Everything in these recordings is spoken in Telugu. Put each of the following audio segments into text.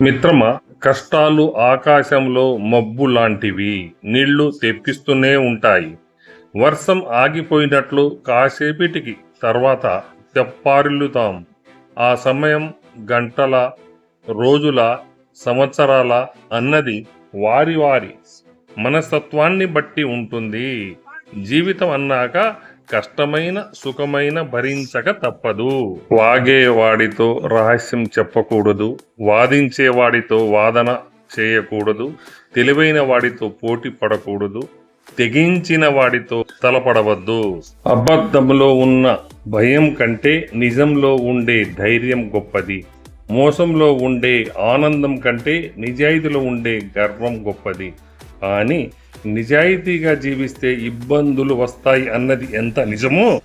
మిత్రమా కష్టాలు ఆకాశంలో మబ్బు లాంటివి నీళ్ళు తెప్పిస్తూనే ఉంటాయి. వర్షం ఆగిపోయినట్లు కాసేపటికి తర్వాత తెప్పారిల్లుతాం. ఆ సమయం గంటల రోజుల సంవత్సరాల అన్నది వారి వారి మనస్తత్వాన్ని బట్టి ఉంటుంది. జీవితం అన్నాక కష్టమైన సుఖమైన భరించక తప్పదు. వాగేవాడితో రహస్యం చెప్పకూడదు. వాదించేవాడితో వాదన చేయకూడదు. తెలివైన వాడితో పోటీ పడకూడదు. తెగించిన వాడితో తలపడవద్దు. అబద్ధంలో ఉన్న భయం కంటే నిజంలో ఉండే ధైర్యం గొప్పది. మోసంలో ఉండే ఆనందం కంటే నిజాయితీలో ఉండే గర్వం గొప్పది. కానీ నిజాయితీగా జీవిస్తే ఇబ్బందులు వస్తాయి అన్నది ఎంత నిజమో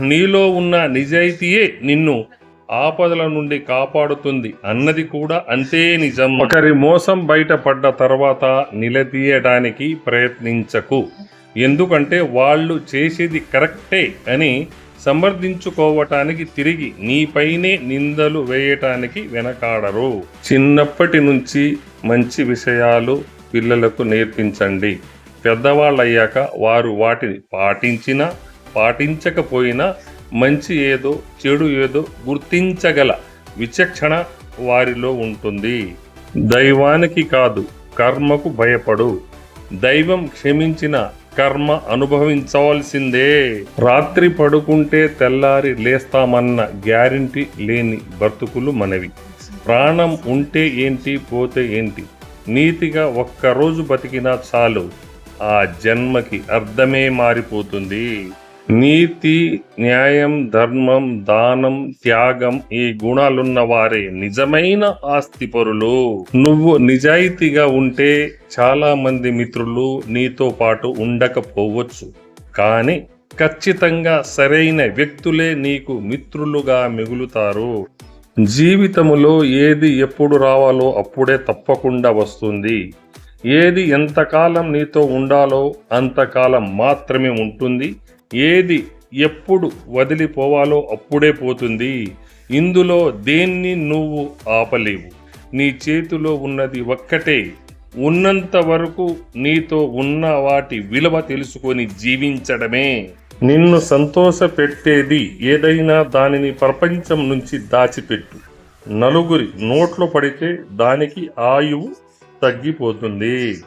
నీలో ఉన్న నిజాయితీయే నిన్ను ఆపదల నుండి కాపాడుతుంది అన్నది కూడా అంతే నిజం. ఒకరి మోసం బయటపడ్డ తర్వాత నిలదీయడానికి ప్రయత్నించకు. ఎందుకంటే వాళ్ళు చేసేది కరెక్టే అని సమర్థించుకోవటానికి తిరిగి నీపైనే నిందలు వేయటానికి వెనకాడరు. చిన్నప్పటి నుంచి మంచి విషయాలు పిల్లలకు నేర్పించండి. పెద్దవాళ్ళయ్యాక వారు వాటిని పాటించినా పాటించకపోయినా మంచి ఏదో చెడు ఏదో గుర్తించగల విచక్షణ వారిలో ఉంటుంది. దైవానికి కాదు కర్మకు భయపడు. దైవం క్షమించిన కర్మ అనుభవించవలసిందే. రాత్రి పడుకుంటే తెల్లారి లేస్తామన్న గ్యారంటీ లేని బ్రతుకులు మనవి. ప్రాణం ఉంటే ఏంటి పోతే ఏంటి? నీతిగా ఒక్కరోజు బతికినా చాలు ఆ జన్మకి అర్థమే మారిపోతుంది. నీతి న్యాయం ధర్మం దానం త్యాగం ఈ గుణాలున్న వారే నిజమైన ఆస్తిపరులు. నువ్వు నిజాయితీగా ఉంటే చాలా మంది మిత్రులు నీతో పాటు ఉండకపోవచ్చు. కానీ ఖచ్చితంగా సరైన వ్యక్తులే నీకు మిత్రులుగా మిగులుతారు. జీవితములో ఏది ఎప్పుడు రావాలో అప్పుడే తప్పకుండా వస్తుంది. ఏది ఎంతకాలం నీతో ఉండాలో అంతకాలం మాత్రమే ఉంటుంది. ఏది ఎప్పుడు వదిలిపోవాలో అప్పుడే పోతుంది. ఇందులో దేన్ని నువ్వు ఆపలేవు. నీ చేతిలో ఉన్నది ఒక్కటే. ఉన్నంత వరకు నీతో ఉన్న వాటి విలువ తెలుసుకొని జీవించడమే. నిన్ను సంతోష పెట్టేది ఏదైనా దానిని ప్రపంచం నుంచి దాచిపెట్టు. నలుగురి నోట్లో పడితే దానికి ఆయువు తగ్గిపోతుంది.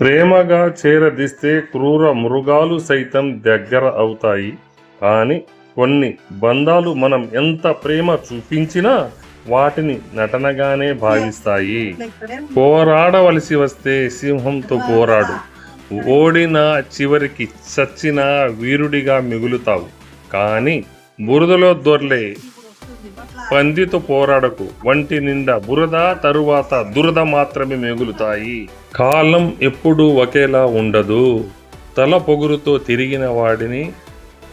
ప్రేమగా చేరదీస్తే క్రూర మృగాలు సైతం దగ్గర అవుతాయి. కానీ కొన్ని బంధాలు మనం ఎంత ప్రేమ చూపించినా వాటిని నటనగానే భావిస్తాయి. పోరాడవలసి వస్తే సింహంతో పోరాడు. ఓడిన చివరికి చచ్చినా వీరుడిగా మిగులుతావు. కానీ బురదలో దొర్లే పందితో పోరాడకు. వంటి నిండా బురద తరువాత దురద మాత్రమే మిగులుతాయి. కాలం ఎప్పుడూ ఒకేలా ఉండదు. తల పొగురుతో తిరిగిన వాడిని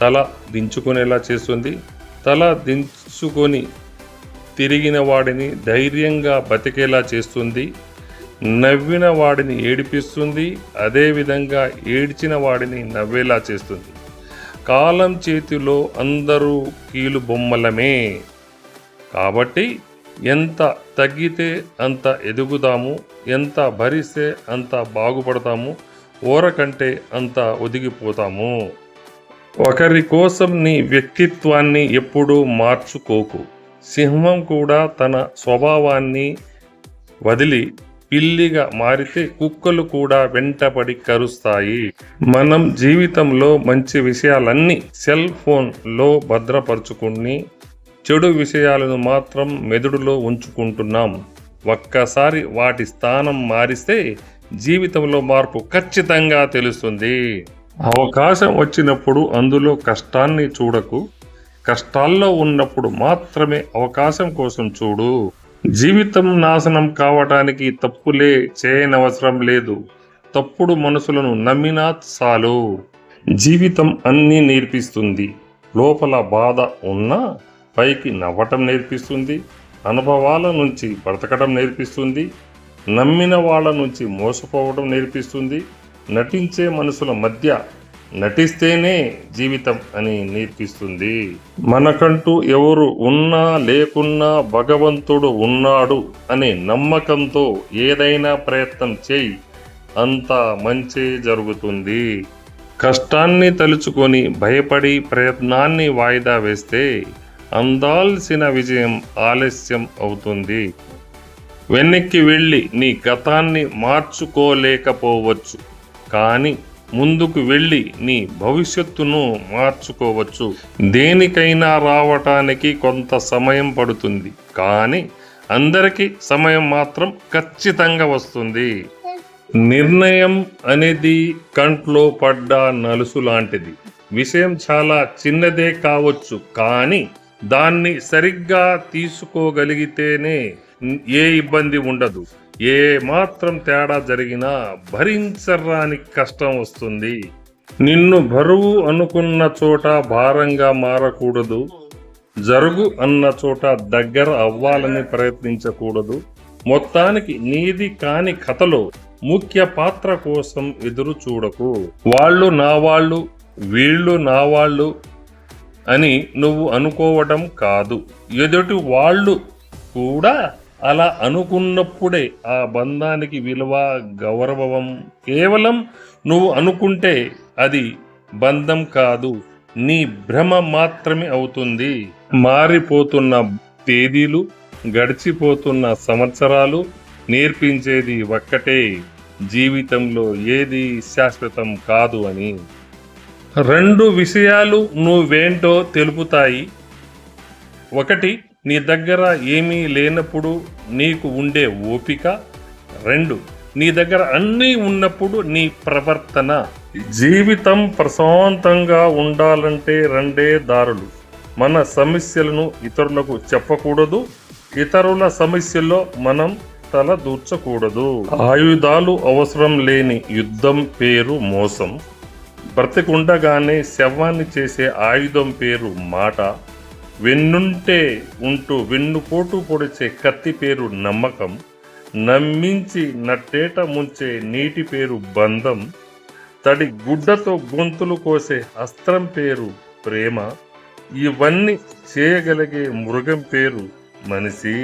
తల దించుకునేలా చేస్తుంది. తల దించుకొని తిరిగిన వాడిని ధైర్యంగా బతికేలా చేస్తుంది. నవ్విన వాడిని ఏడిపిస్తుంది అదేవిధంగా ఏడ్చిన వాడిని నవ్వేలా చేస్తుంది. కాలం చేతిలో అందరూ కీలు బొమ్మలమే. కాబట్టి ఎంత తగ్గితే అంత ఎదుగుదాము ఎంత భరిస్తే అంత బాగుపడతాము ఓరకంటే అంత ఒదిగిపోతాము. ఒకరి కోసం నీ వ్యక్తిత్వాన్ని ఎప్పుడూ మార్చుకోకు. సింహం కూడా తన స్వభావాన్ని వదిలి పిల్లిగా మారితే కుక్కలు కూడా వెంటపడి కరుస్తాయి. మనం జీవితంలో మంచి విషయాలన్నీ సెల్ ఫోన్లో భద్రపరుచుకుని చెడు విషయాలను మాత్రం మెదడులో ఉంచుకుంటున్నాం. ఒక్కసారి వాటి స్థానం మారిస్తే జీవితంలో మార్పు ఖచ్చితంగా తెలుస్తుంది. అవకాశం వచ్చినప్పుడు అందులో కష్టాన్ని చూడకు. కష్టాల్లో ఉన్నప్పుడు మాత్రమే అవకాశం కోసం చూడు. జీవితం నాశనం కావటానికి తప్పులే చేయనవసరం లేదు. తప్పుడు మనసులను నమ్మినా చాలు. జీవితం అన్నీ నేర్పిస్తుంది. లోపల బాధ ఉన్నా పైకి నవ్వటం నేర్పిస్తుంది. అనుభవాల నుంచి బ్రతకడం నేర్పిస్తుంది. నమ్మిన వాళ్ళ నుంచి మోసపోవడం నేర్పిస్తుంది. నటించే మనుషుల మధ్య నటిస్తేనే జీవితం అని నేర్పిస్తుంది. మనకంటూ ఎవరు ఉన్నా లేకున్నా భగవంతుడు ఉన్నాడు అనే నమ్మకంతో ఏదైనా ప్రయత్నం చేయి అంతా మంచే జరుగుతుంది. కష్టాన్ని తలుచుకొని భయపడి ప్రయత్నాన్ని వాయిదా వేస్తే అందాల్సిన విజయం ఆలస్యం అవుతుంది. వెనక్కి వెళ్ళి నీ గతాన్ని మార్చుకోలేకపోవచ్చు. కానీ ముందుకు వెళ్ళి నీ భవిష్యత్తును మార్చుకోవచ్చు. దేనికైనా రావటానికి కొంత సమయం పడుతుంది. కానీ అందరికీ సమయం మాత్రం ఖచ్చితంగా వస్తుంది. నిర్ణయం అనేది కంట్లో పడ్డ నలుసు లాంటిది. విషయం చాలా చిన్నదే కావచ్చు. కానీ దాన్ని సరిగ్గా తీసుకోగలిగితేనే ఏ ఇబ్బంది ఉండదు. ఏ మాత్రం తేడా జరిగినా భరించరాని కష్టం వస్తుంది. నిన్ను బరువు అనుకున్న చోట భారంగా మారకూడదు. జరుగు అన్న చోట దగ్గర అవ్వాలని ప్రయత్నించకూడదు. మొత్తానికి నీది కాని కథలో ముఖ్య పాత్ర కోసం ఎదురు చూడకు. వాళ్ళు నా వాళ్ళు వీళ్ళు నా వాళ్ళు అని నువ్వు అనుకోవడం కాదు. ఎదుటి వాళ్ళు కూడా అలా అనుకున్నప్పుడే ఆ బంధానికి విలువ గౌరవం కేవలం నువ్వు అనుకుంటే అది బంధం కాదు నీ భ్రమ మాత్రమే అవుతుంది. మారిపోతున్న తేదీలు గడిచిపోతున్న సంవత్సరాలు నేర్పించేది ఒక్కటే జీవితంలో ఏది శాశ్వతం కాదు అని. రెండు విషయాలు నువ్వేంటో తెలుపుతాయి. ఒకటి నీ దగ్గర ఏమీ లేనప్పుడు నీకు ఉండే ఓపిక. రెండు నీ దగ్గర అన్నీ ఉన్నప్పుడు నీ ప్రవర్తన. జీవితం ప్రశాంతంగా ఉండాలంటే రెండే దారులు. మన సమస్యలను ఇతరులకు చెప్పకూడదు. ఇతరుల సమస్యల్లో మనం తల దూర్చకూడదు. ఆయుధాలు అవసరం లేని యుద్ధం పేరు మోసం. బ్రతికుండగానే శవాన్ని చేసే ఆయుధం పేరు మాట. వెన్నుంటే ఉంటూ వెన్నుపోటు పొడిచే కత్తి పేరు నమ్మకం నమ్మించి నట్టేట ముంచే నీటి పేరు బంధం తడి గుడ్డతో గొంతులు కోసే అస్త్రం పేరు ప్రేమ ఇవన్నీ చేయగలిగే మృగం పేరు మనిషి.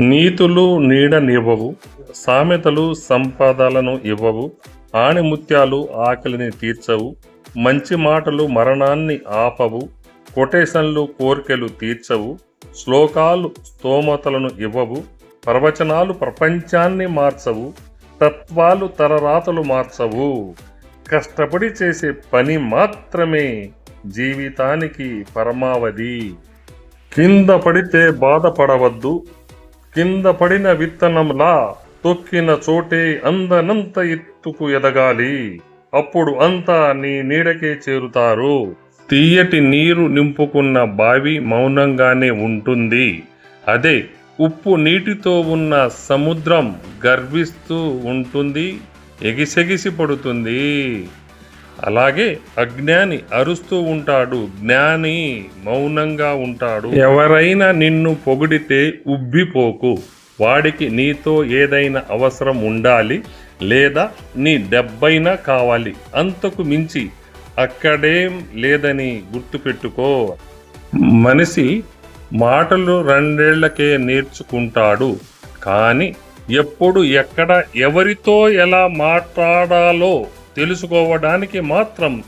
నీతులు నీడనివ్వవు సామెతలు సంపదలను ఇవ్వవు ఆణిముత్యాలు ఆకలిని తీర్చవు మంచి మాటలు మరణాన్ని ఆపవు కొటేషన్లు కోరికలు తీర్చవు శ్లోకాలు స్తోమతలను ఇవ్వవు ప్రవచనాలు ప్రపంచాన్ని మార్చవు తత్వాలు తరరాతలు మార్చవు. కష్టపడి చేసే పని మాత్రమే జీవితానికి పరమావధి. కింద పడితే బాధపడవద్దు కింద పడిన విత్తనంలా తొక్కిన చోటే అందనంత ఎత్తుకు ఎదగాలి. అప్పుడు అంతా నీ నీడకే చేరుతారు. తీయటి నీరు నింపుకున్న బావి మౌనంగానే ఉంటుంది. అదే ఉప్పు నీటితో ఉన్న సముద్రం గర్విస్తూ ఉంటుంది. ఎగిసెగిసి పడుతుంది. అలాగే అజ్ఞాని అరుస్తూ ఉంటాడు. జ్ఞాని మౌనంగా ఉంటాడు. ఎవరైనా నిన్ను పొగిడితే ఉబ్బిపోకు. వాడికి నీతో ఏదైనా అవసరం ఉండాలి లేదా నీ డబ్బైనా కావాలి. అంతకు మించి అక్కడేం లేదని గుర్తుపెట్టుకో. మనిషి మాటలు రెండేళ్ళకే నేర్చుకుంటాడు. కానీ ఎప్పుడు ఎక్కడ ఎవరితో ఎలా మాట్లాడాలో తెలుసుకోవడానికి మాత్రం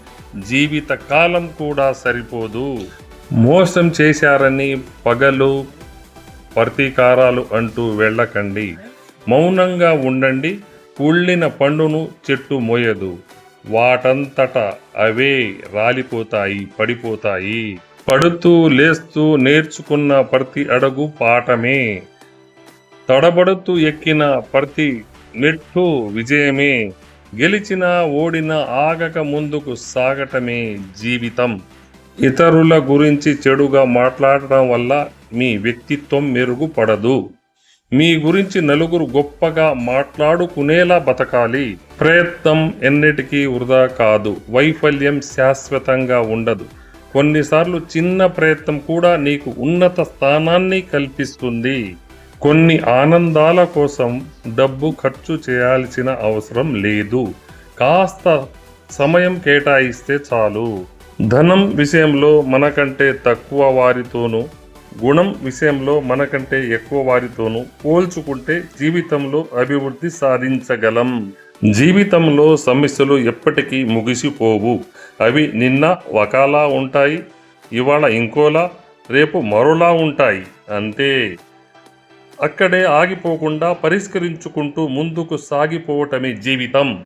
జీవిత కాలం కూడా సరిపోదు. మోసం చేశారని పగలు ప్రతీకారాలు అంటూ వెళ్ళకండి. మౌనంగా ఉండండి. కుళ్ళిన పండును చెట్టు మోయదు. వాటంతట అవే రాలిపోతాయి పడిపోతాయి. పడుతూ లేస్తూ నేర్చుకున్న ప్రతి అడుగు పాఠమే. తడబడుతూ ఎక్కిన ప్రతి మెట్టు విజయమే. గెలిచిన ఓడిన ఆగక ముందుకు సాగటమే జీవితం. ఇతరుల గురించి చెడుగా మాట్లాడటం వల్ల మీ వ్యక్తిత్వం మెరుగుపడదు. మీ గురించి నలుగురు గొప్పగా మాట్లాడుకునేలా బతకాలి. ప్రయత్నం ఎన్నిటికీ వృధా కాదు. వైఫల్యం శాశ్వతంగా ఉండదు. కొన్నిసార్లు చిన్న ప్రయత్నం కూడా నీకు ఉన్నత స్థానాన్ని కల్పిస్తుంది. కొన్ని ఆనందాల కోసం డబ్బు ఖర్చు చేయాల్సిన అవసరం లేదు. కాస్త సమయం కేటాయిస్తే చాలు. ధనం విషయంలో మనకంటే తక్కువ వారితోనూ గుణం విషయంలో మనకంటే ఎక్కువ వారితోనూ పోల్చుకుంటే జీవితంలో అభివృద్ధి సాధించగలం. జీవితంలో సమస్యలు ఎప్పటికీ ముగిసిపోవు. అవి నిన్న ఒకలా ఉంటాయి ఇవాళ ఇంకోలా రేపు మరోలా ఉంటాయి అంతే. అక్కడే ఆగిపోకుండా పరిష్కరించుకుంటూ ముందుకు సాగిపోవటమే జీవితం.